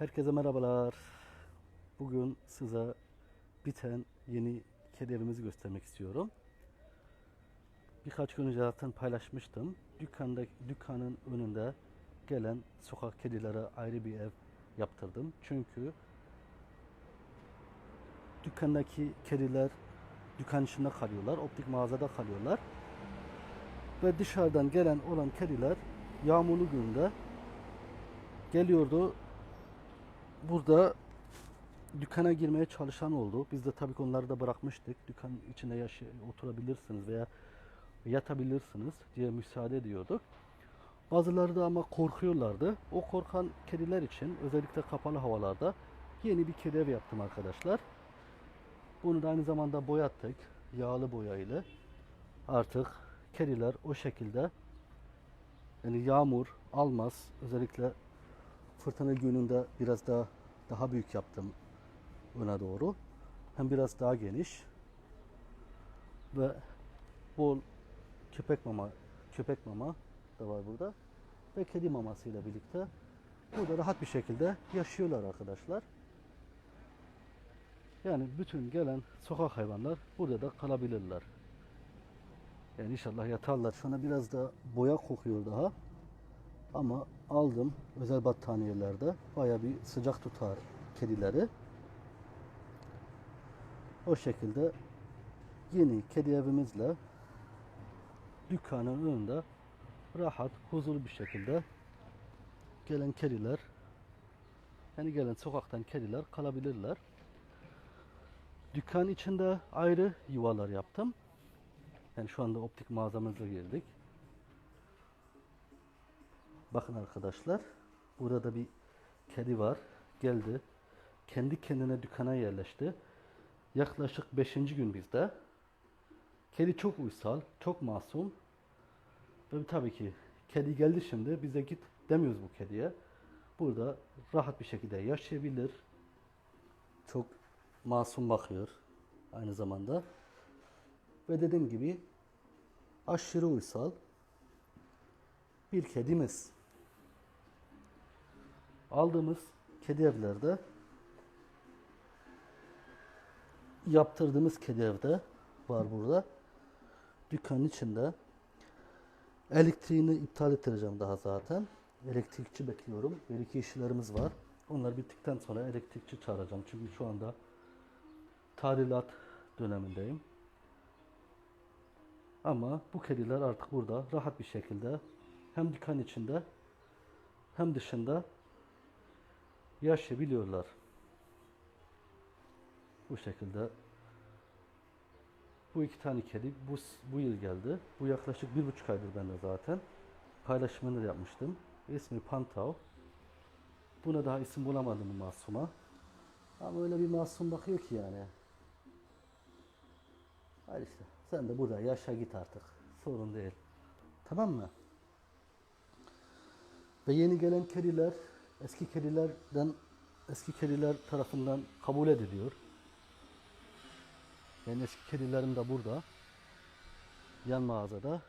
Herkese merhabalar. Bugün size biten yeni kedi evimizi göstermek istiyorum. Birkaç gün önce zaten paylaşmıştım. Dükkanda, dükkanın önünde gelen sokak kedilere ayrı bir ev yaptırdım. Çünkü dükkandaki kediler dükkan içinde kalıyorlar, optik mağazada kalıyorlar. Ve dışarıdan gelen olan kediler yağmurlu günde geliyordu. Burada dükkana girmeye çalışan oldu. Biz de tabii onları da bırakmıştık. Dükkan içinde yaşay oturabilirsiniz veya yatabilirsiniz diye müsaade ediyorduk. Bazıları da ama korkuyorlardı. O korkan kediler için özellikle kapalı havalarda yeni bir kedi ev yaptım arkadaşlar. Bunu da aynı zamanda boyattık. Yağlı boya ile. Artık kediler o şekilde yani yağmur almaz. Özellikle fırtına gününde biraz daha daha büyük yaptım öne doğru. Hem biraz daha geniş ve bol köpek mama köpek mama da var burada ve kedi mamasıyla birlikte burada rahat bir şekilde yaşıyorlar arkadaşlar. Yani bütün gelen sokak hayvanlar burada da kalabilirler. Yani inşallah yatarlar. Şu anda biraz da boya kokuyor daha. Ama aldım özel battaniyelerde. Baya bir sıcak tutar kedileri. O şekilde yeni kedi evimizle dükkanın önünde rahat, huzurlu bir şekilde gelen kediler yani gelen sokaktan kediler kalabilirler. Dükkan içinde ayrı yuvalar yaptım. Yani şu anda optik mağazamıza girdik. Bakın arkadaşlar. Burada da bir kedi var. Geldi. Kendi kendine dükkana yerleşti. Yaklaşık 5. gün bizde. Kedi çok uysal, çok masum. Ve tabii ki kedi geldi şimdi bize git demiyoruz bu kediye. Burada rahat bir şekilde yaşayabilir. Çok masum bakıyor aynı zamanda. Ve dediğim gibi aşırı uysal bir kedimiz. Aldığımız kedi evlerde yaptırdığımız kedi evde var burada. Dükkanın içinde. Elektriğini iptal ettireceğim daha zaten. Elektrikçi bekliyorum. Bir iki işlerimiz var. Onlar bittikten sonra elektrikçi çağıracağım. Çünkü şu anda tadilat dönemindeyim. Ama bu kediler artık burada rahat bir şekilde hem dükkan içinde hem dışında yaşayabiliyorlar. Bu şekilde bu iki tane kedi bu, bu yıl geldi. Bu yaklaşık bir buçuk aydır bende zaten. Paylaşımını da yapmıştım. İsmi Pantav. Buna daha isim bulamadım bu masuma. Ama öyle bir masum bakıyor ki yani. Hadi işte. Sen de burada yaşa git artık. Sorun değil. Tamam mı? Ve yeni gelen kediler eski kedilerden eski kediler tarafından kabul ediliyor. Yani eski kedilerim de burada. Yan mağazada.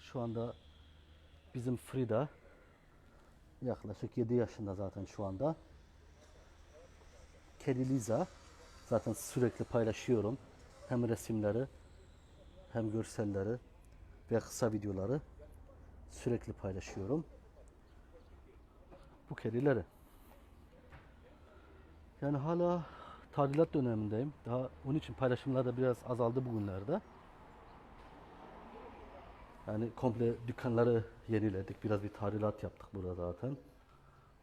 Şu anda bizim Frida yaklaşık 7 yaşında zaten şu anda. Kedi Liza zaten sürekli paylaşıyorum. Hem resimleri hem görselleri ve kısa videoları sürekli paylaşıyorum. Bu kedileri. Yani hala tadilat dönemindeyim. Daha onun için paylaşımlar da biraz azaldı bugünlerde. Yani komple dükkanları yeniledik. Biraz bir tadilat yaptık burada zaten.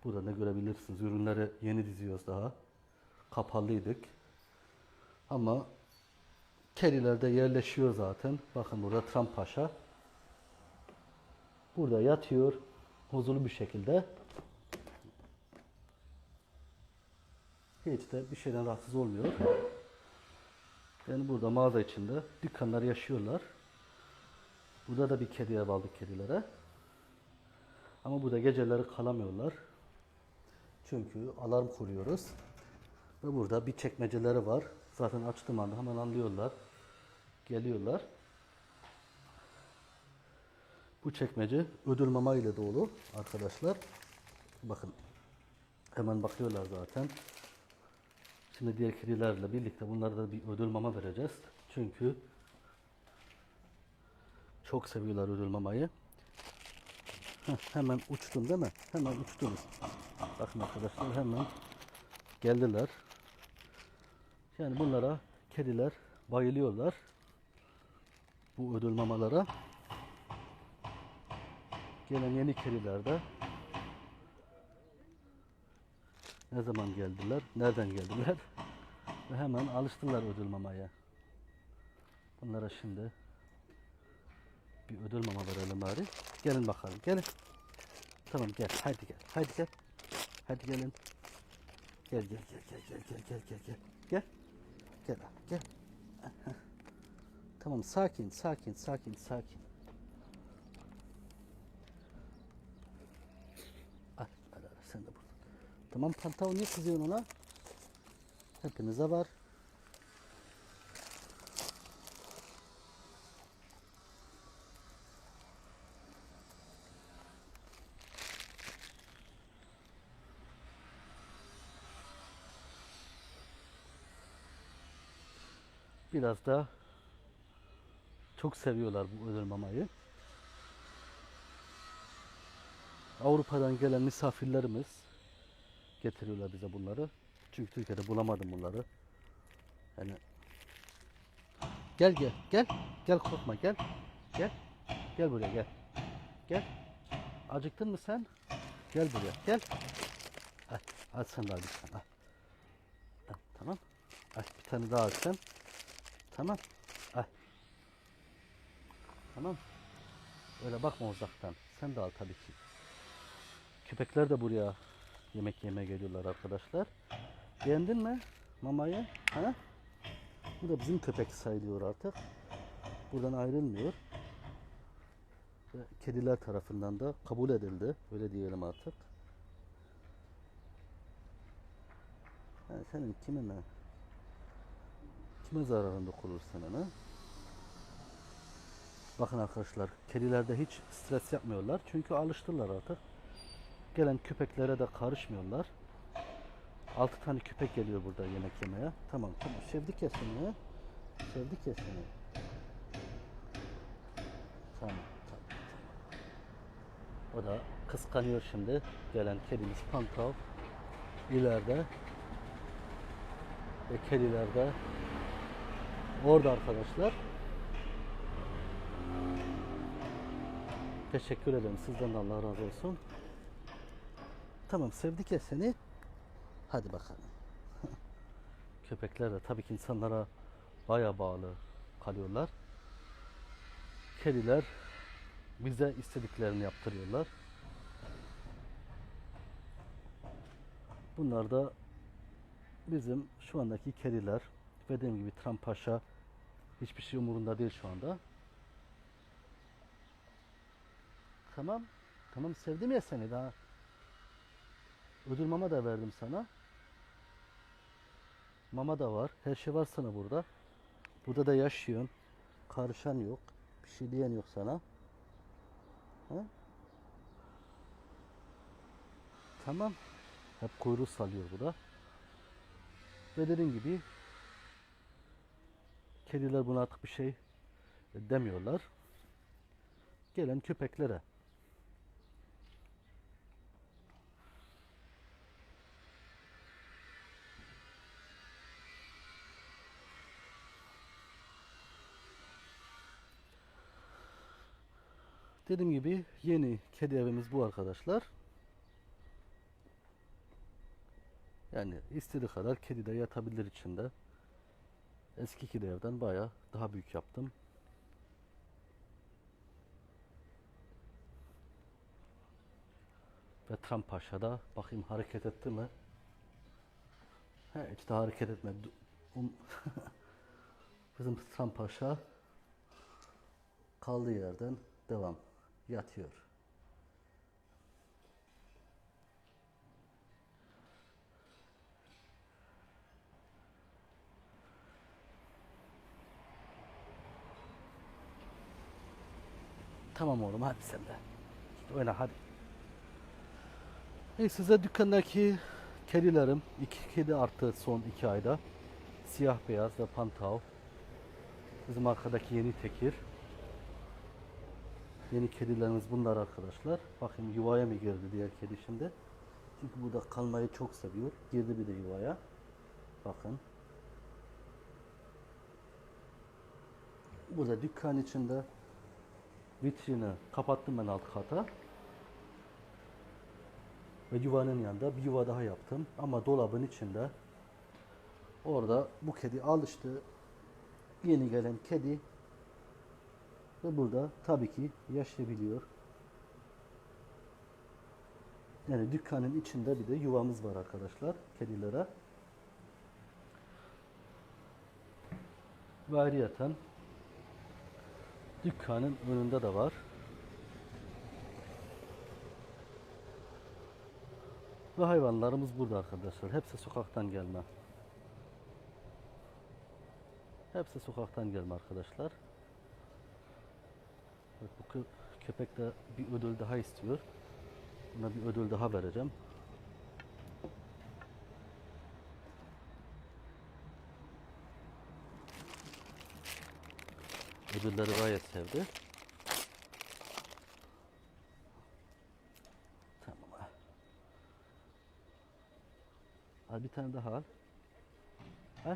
Burada ne görebilirsiniz. Ürünleri yeni diziyoruz daha. Kapalıydık. Ama kediler de yerleşiyor zaten. Bakın burada Trump Paşa. Burada yatıyor. Huzurlu bir şekilde. Hiç de bir şeyden rahatsız olmuyor. Yani burada mağaza içinde dükkanlar yaşıyorlar. Burada da bir kedi ev aldık kedilere. Ama burada geceleri kalamıyorlar. Çünkü alarm kuruyoruz. Ve burada bir çekmeceleri var. Zaten açtığım anda hemen anlıyorlar. Geliyorlar. Bu çekmece ödül mama ile dolu arkadaşlar. Bakın Hemen bakıyorlar zaten. Şimdi diğer kedilerle birlikte bunlara da bir ödül mama vereceğiz. Çünkü çok seviyorlar ödül mamayı. Heh, hemen uçtun değil mi? Hemen uçtunuz. Bakın arkadaşlar hemen geldiler. Yani bunlara kediler bayılıyorlar. Bu ödül mamalara. Gelen yeni kediler de ne zaman geldiler, nereden geldiler ve hemen alıştılar ödül mamaya. Bunlara şimdi bir ödül mama verelim bari. Gelin bakalım, gelin. Tamam gel, hadi gel, hadi gel. Hadi gelin. Gel gel gel gel gel gel gel gel gel. Gel. Gel abi, gel. Tamam sakin sakin sakin sakin. Al, al, al, sen de burada. Tamam Pantav niye kızıyorsun ona? Hepinize var. Biraz da çok seviyorlar bu ödül mamayı. Avrupa'dan gelen misafirlerimiz getiriyorlar bize bunları. Çünkü Türkiye'de bulamadım bunları. Yani gel gel gel gel korkma gel gel gel buraya gel gel. Acıktın mı sen? Gel buraya gel. Al, al sen al bir tane al. Al, tamam. Al bir tane daha al sen. Tamam. Al tamam. Öyle bakma uzaktan. Sen de al tabii ki. Köpekler de buraya yemek yemeye geliyorlar arkadaşlar. Beğendin mi mamayı? Ha? Bu da bizim köpek sayılıyor artık. Buradan ayrılmıyor. Ve kediler tarafından da kabul edildi. Öyle diyelim artık. Yani senin kimine kime zararın dokunur sana? Bakın arkadaşlar kedilerde hiç stres yapmıyorlar. Çünkü alıştılar artık gelen köpeklere de karışmıyorlar. 6 tane köpek geliyor burada yemek yemeye. Tamam tamam seni. Sevdik ya seni. Tamam tamam tamam. O da kıskanıyor şimdi. Gelen kedimiz Pantav. ileride ve kediler de orada arkadaşlar. Teşekkür ederim. Sizden de Allah razı olsun. Tamam sevdik ya seni. Hadi bakalım. Köpekler de tabii ki insanlara baya bağlı kalıyorlar. Kediler bize istediklerini yaptırıyorlar. Bunlar da bizim şu andaki kediler. Ve dediğim gibi Trump Paşa hiçbir şey umurunda değil şu anda. Tamam. Tamam sevdim ya seni daha. Ödül mama da verdim sana. Mama da var. Her şey var sana burada. Burada da yaşıyorsun. Karışan yok. Bir şey diyen yok sana. Ha? Tamam. Hep kuyruğu salıyor bu da. Ve dediğim gibi kediler buna artık bir şey demiyorlar. Gelen köpeklere Dediğim gibi yeni kedi evimiz bu arkadaşlar. Yani istediği kadar kedi de yatabilir içinde. Eski kedi evden baya daha büyük yaptım. Ve Trump Paşa da bakayım hareket etti mi? He, hiç de hareket etmedi. Um, Bizim Trump Paşa kaldığı yerden devam yatıyor. Tamam oğlum hadi sen de. Oyna hadi. İyi size dükkandaki Kedilerim, iki kedi arttı son iki ayda. Siyah beyaz ve pantav. Bizim arkadaki yeni tekir. Yeni kedilerimiz bunlar arkadaşlar. Bakın yuvaya mı girdi diğer kedi şimdi. Çünkü burada kalmayı çok seviyor. Girdi bir de yuvaya. Bakın. Burada dükkan içinde vitrini kapattım ben alt kata. Ve yuvanın yanında bir yuva daha yaptım. Ama dolabın içinde orada bu kedi alıştı. Yeni gelen kedi ve burada tabii ki yaşayabiliyor. Yani dükkanın içinde bir de yuvamız var arkadaşlar kedilere. Ve ayrıyeten dükkanın önünde de var. Ve hayvanlarımız burada arkadaşlar. Hepsi sokaktan gelme. Hepsi sokaktan gelme arkadaşlar. Evet, bu kö- köpek de bir ödül daha istiyor. Buna bir ödül daha vereceğim. Ödülleri gayet sevdi. Tamam. Al bir tane daha al. Al,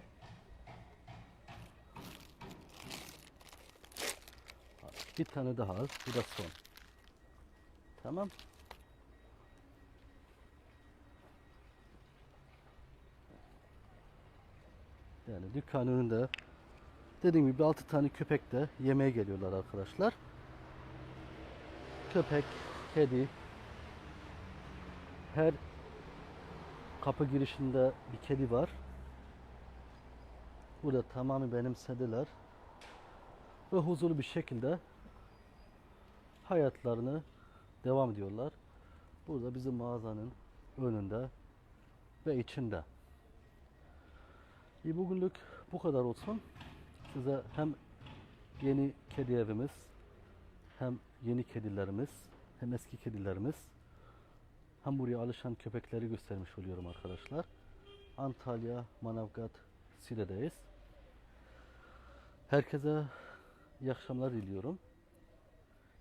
Bir tane daha al. Bu da son. Tamam. Yani dükkan önünde dediğim gibi 6 tane köpek de yemeğe geliyorlar arkadaşlar. Köpek, kedi her kapı girişinde bir kedi var. Burada tamamı benimsediler. Ve huzurlu bir şekilde hayatlarını devam ediyorlar. Burada bizim mağazanın önünde ve içinde. İyi bugünlük bu kadar olsun. Size hem yeni kedi evimiz, hem yeni kedilerimiz, hem eski kedilerimiz, hem buraya alışan köpekleri göstermiş oluyorum arkadaşlar. Antalya, Manavgat, Sile'deyiz. Herkese iyi akşamlar diliyorum.